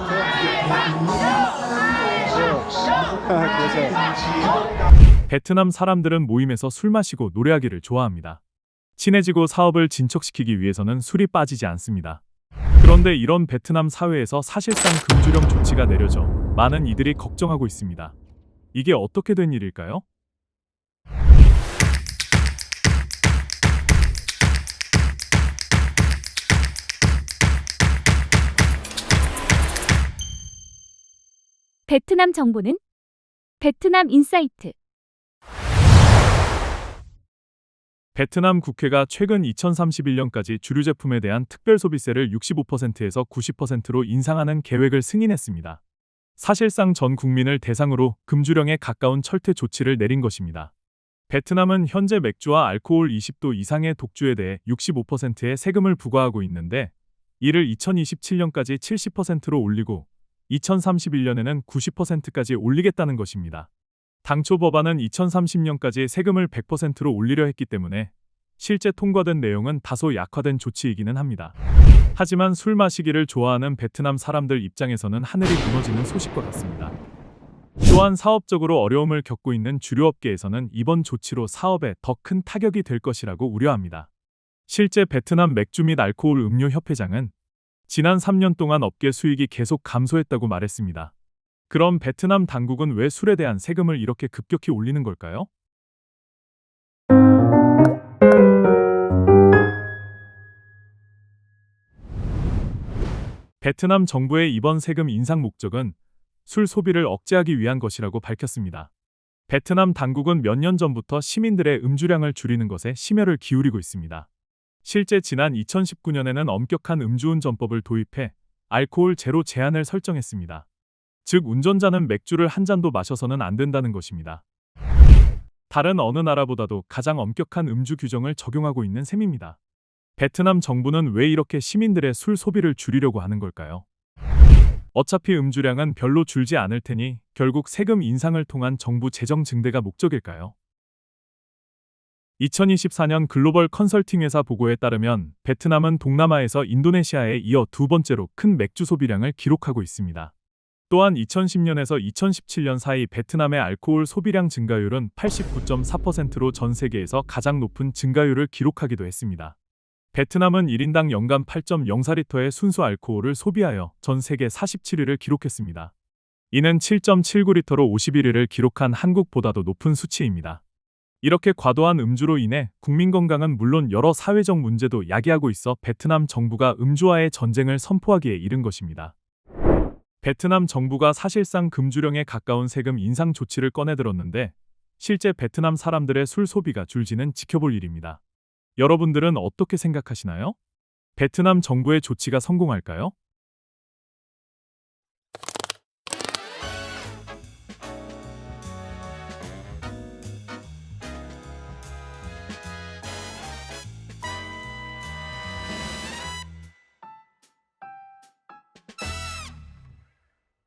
것 같아요. 네. 그래서 베트남 사람들은 모임에서 술 마시고 노래하기를 좋아합니다. 친해지고 사업을 진척시키기 위해서는 술이 빠지지 않습니다. 그런데 이런 베트남 사회에서 사실상 금주령 조치가 내려져 많은 이들이 걱정하고 있습니다. 이게 어떻게 된 일일까요? 베트남 정보는 베트남 인사이트. 베트남 국회가 최근 2031년까지 주류 제품에 대한 특별 소비세를 65%에서 90%로 인상하는 계획을 승인했습니다. 사실상 전 국민을 대상으로 금주령에 가까운 철퇴 조치를 내린 것입니다. 베트남은 현재 맥주와 알코올 20도 이상의 독주에 대해 65%의 세금을 부과하고 있는데 이를 2027년까지 70%로 올리고 2031년에는 90%까지 올리겠다는 것입니다. 당초 법안은 2030년까지 세금을 100%로 올리려 했기 때문에 실제 통과된 내용은 다소 약화된 조치이기는 합니다. 하지만 술 마시기를 좋아하는 베트남 사람들 입장에서는 하늘이 무너지는 소식과 같습니다. 또한 사업적으로 어려움을 겪고 있는 주류 업계에서는 이번 조치로 사업에 더 큰 타격이 될 것이라고 우려합니다. 실제 베트남 맥주 및 알코올 음료 협회장은 지난 3년 동안 업계 수익이 계속 감소했다고 말했습니다. 그럼 베트남 당국은 왜 술에 대한 세금을 이렇게 급격히 올리는 걸까요? 베트남 정부의 이번 세금 인상 목적은 술 소비를 억제하기 위한 것이라고 밝혔습니다. 베트남 당국은 몇 년 전부터 시민들의 음주량을 줄이는 것에 심혈을 기울이고 있습니다. 실제 지난 2019년에는 엄격한 음주운전법을 도입해 알코올 제로 제한을 설정했습니다. 즉 운전자는 맥주를 한 잔도 마셔서는 안 된다는 것입니다. 다른 어느 나라보다도 가장 엄격한 음주 규정을 적용하고 있는 셈입니다. 베트남 정부는 왜 이렇게 시민들의 술 소비를 줄이려고 하는 걸까요? 어차피 음주량은 별로 줄지 않을 테니 결국 세금 인상을 통한 정부 재정 증대가 목적일까요? 2024년 글로벌 컨설팅 회사 보고에 따르면 베트남은 동남아에서 인도네시아에 이어 두 번째로 큰 맥주 소비량을 기록하고 있습니다. 또한 2010년에서 2017년 사이 베트남의 알코올 소비량 증가율은 89.4%로 전 세계에서 가장 높은 증가율을 기록하기도 했습니다. 베트남은 1인당 연간 8.04리터의 순수 알코올을 소비하여 전 세계 47위를 기록했습니다. 이는 7.79리터로 51위를 기록한 한국보다도 높은 수치입니다. 이렇게 과도한 음주로 인해 국민 건강은 물론 여러 사회적 문제도 야기하고 있어 베트남 정부가 음주와의 전쟁을 선포하기에 이른 것입니다. 베트남 정부가 사실상 금주령에 가까운 세금 인상 조치를 꺼내들었는데 실제 베트남 사람들의 술 소비가 줄지는 지켜볼 일입니다. 여러분들은 어떻게 생각하시나요? 베트남 정부의 조치가 성공할까요?